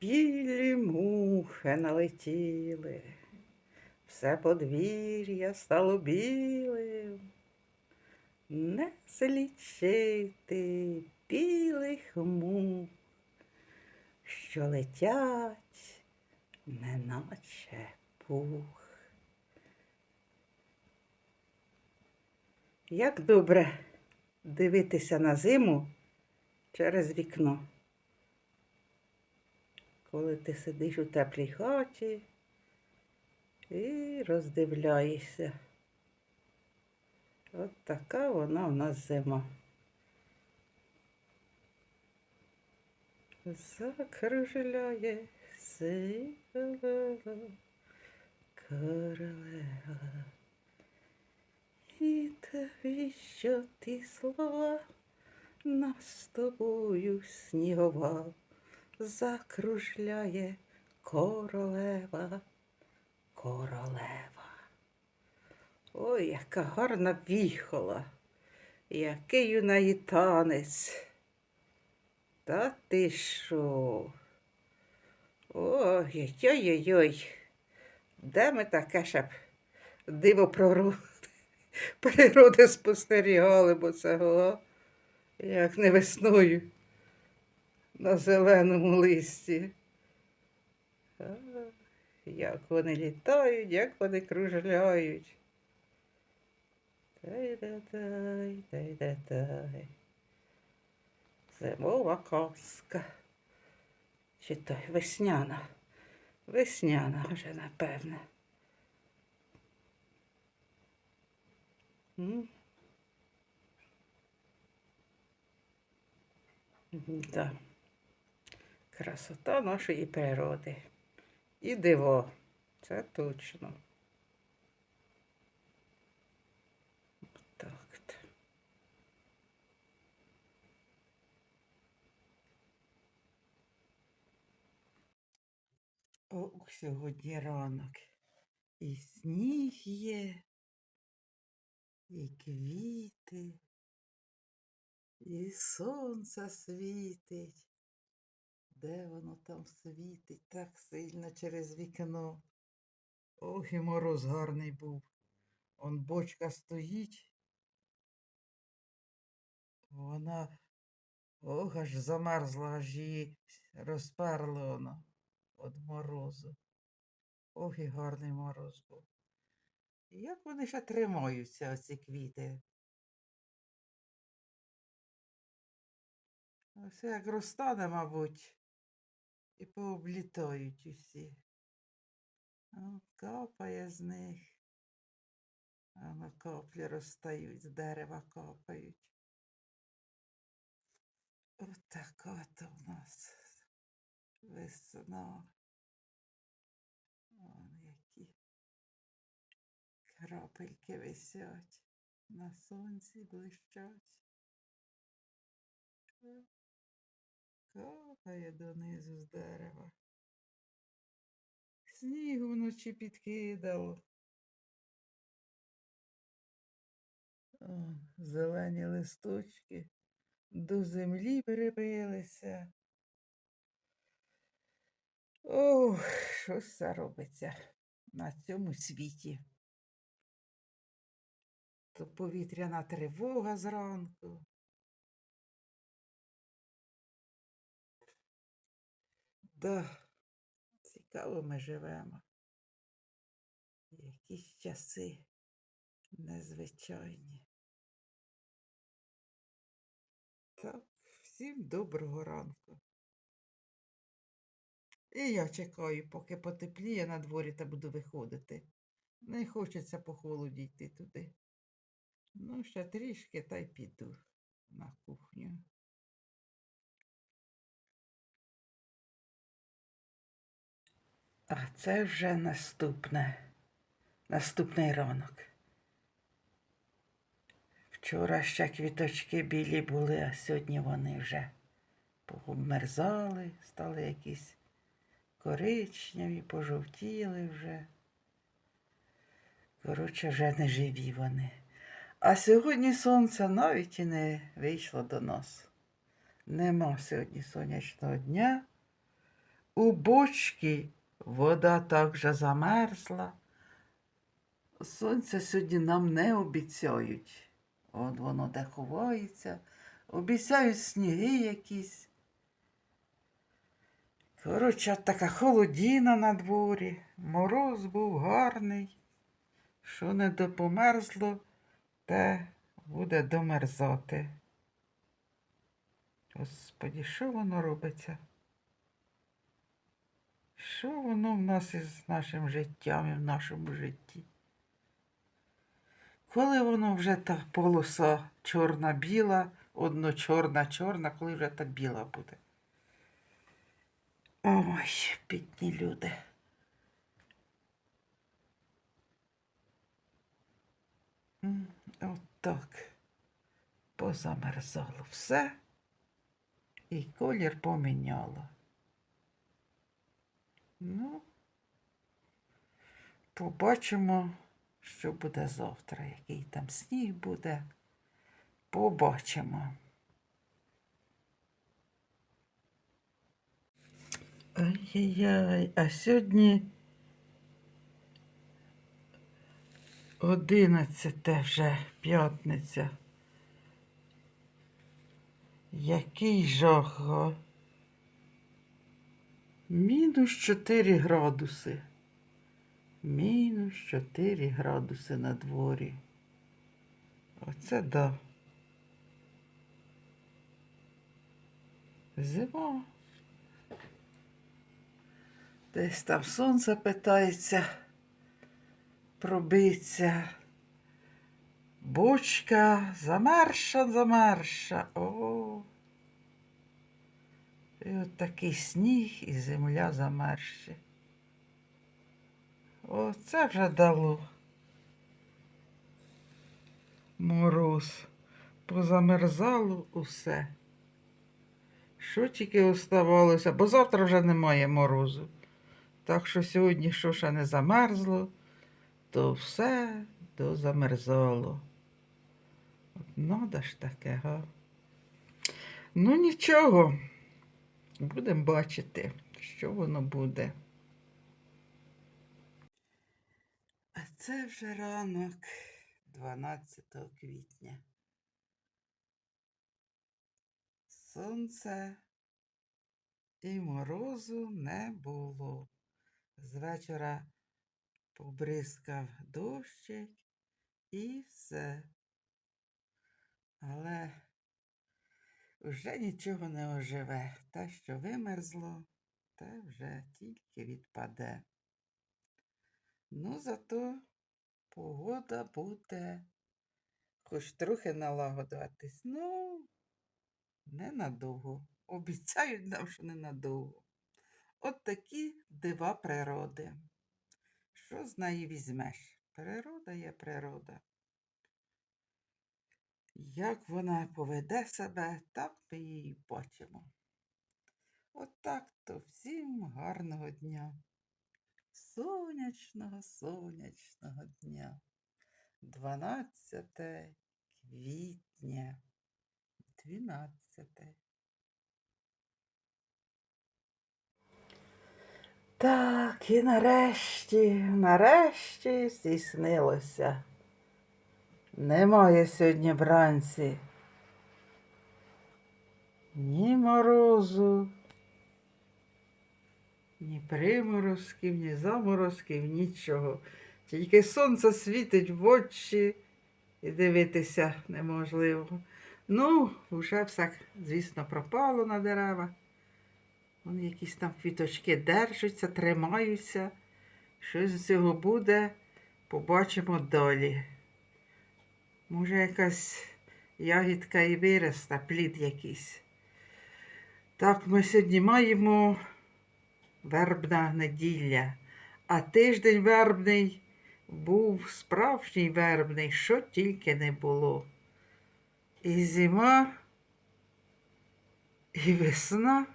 Білі мухи налетіли, все подвір'я стало білим. Не злічити білих мух, що летять, неначе пух. Як добре дивитися на зиму через вікно коли ти сидиш у теплій хаті і роздивляєшся. От така вона в нас зима. Закружляє сила королева. І тобі, що ти слова нас з тобою снігова закружляє королева, королева. Ой, яка гарна віхола, який у неї танець. Та ти що? Ой, ой ой ой де ми таке ще б диво природи, природи спостерігали, бо цього, як не весною на зеленому листі. А, як вони літають, як вони кружляють. Тай-да-дай, тай-да-дай. Зимова казка. Чи то весняна. Весняна вже, напевне. М? Да. Красота нашої природи. І диво. Це точно. Так. от. О, сьогодні ранок. І сніг є, і квіти, і сонце світить. Де воно там світить так сильно через вікно? Ох, і мороз гарний був. Он бочка стоїть. Вона ох, аж замерзла, аж її розперло воно від морозу. Ох, і гарний мороз був. Як вони ще тримаються, оці квіти? Ось як розтане, мабуть, і пооблітають усі. О, з них. А на каплі розстають, з дерева капають. От така то в нас весна. Вон які крапельки висять, на сонці блищать. Капає донизу з дерева. Снігу вночі підкидало. О, зелені листочки до землі перебилися. Ох, що це робиться на цьому світі. То повітряна тривога зранку. Да, цікаво ми живемо. Якісь часи незвичайні. Так, всім доброго ранку. І я чекаю, поки потепліє на дворі та буду виходити. Не хочеться по холоді йти туди. Ну, ще трішки та й піду на кухню. А це вже наступне, наступний ранок. Вчора ще квіточки білі були, а сьогодні вони вже пообмерзали, стали якісь коричневі, пожовтіли вже. Коротше, вже не живі вони. А сьогодні сонце навіть і не вийшло до нас. Нема сьогодні сонячного дня. у бочці вода так же замерзла. Сонце сьогодні нам не обіцяють. От воно де ховається. Обіцяють сніги якісь. Коротше, така холодіна на дворі, мороз був гарний. Що не допомерзло, те буде домерзати. Господі, що воно робиться? Що воно в нас із нашим життям і в нашому житті? Коли воно вже та полоса чорна-біла, одно чорна-чорна, коли вже та біла буде? Ой, бідні люди. От так. Позамерзало все і колір поміняло. Ну, побачимо, що буде завтра, який там сніг буде. Побачимо. Ай-яй-яй, а сьогодні одинадцяте вже п'ятниця. Який жах? Мінус 4 градуси. Мінус 4 градуси на дворі. Оце да. Зима. Десь там сонце питається пробиться. Бочка замерша, замерша. О. І от такий сніг і земля замерші. О, це вже дало. Мороз. Позамерзало усе. Що тільки оставалося, бо завтра вже немає морозу. Так що сьогодні, що ще не замерзло, то все дозамерзало. От надо ж таке, га? Ну нічого. Будемо бачити, що воно буде. А це вже ранок 12 квітня. Сонце і морозу не було. З вечора побризкав дощик і все. Але вже нічого не оживе. Те, що вимерзло, те вже тільки відпаде. Ну, зато погода буде хоч трохи налагодуватись. Ну, ненадовго. Обіцяють нам, що ненадовго. От такі дива природи. Що з неї візьмеш? Природа є природа. Як вона поведе себе, так ми її бачимо. От то всім гарного дня. Сонячного, сонячного дня. 12 квітня. 12. Так, і нарешті, нарешті здійснилося. Немає сьогодні вранці. Ні морозу, ні приморозків, ні заморозків, нічого. Тільки сонце світить в очі і дивитися неможливо. Ну, вже все, звісно, пропало на дерева. Вон якісь там квіточки держаться, тримаються. Що з цього буде, побачимо далі. Може, якась ягідка і виросте, плід якийсь. Так, ми сьогодні маємо вербна неділя, а тиждень вербний був справжній вербний, що тільки не було. І зима, і весна,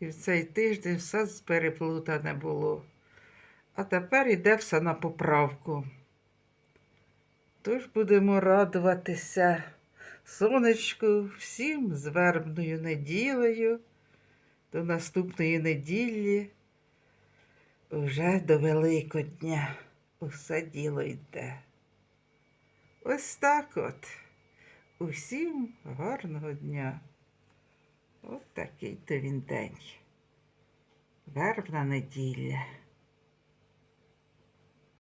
і в цей тиждень все переплутане було. А тепер іде все на поправку. Тож будемо радуватися сонечку всім з вербною неділею. до наступної неділі, уже до Великодня. Усе діло йде. Ось так от. Усім гарного дня. От такий то він день. Вербна неділя.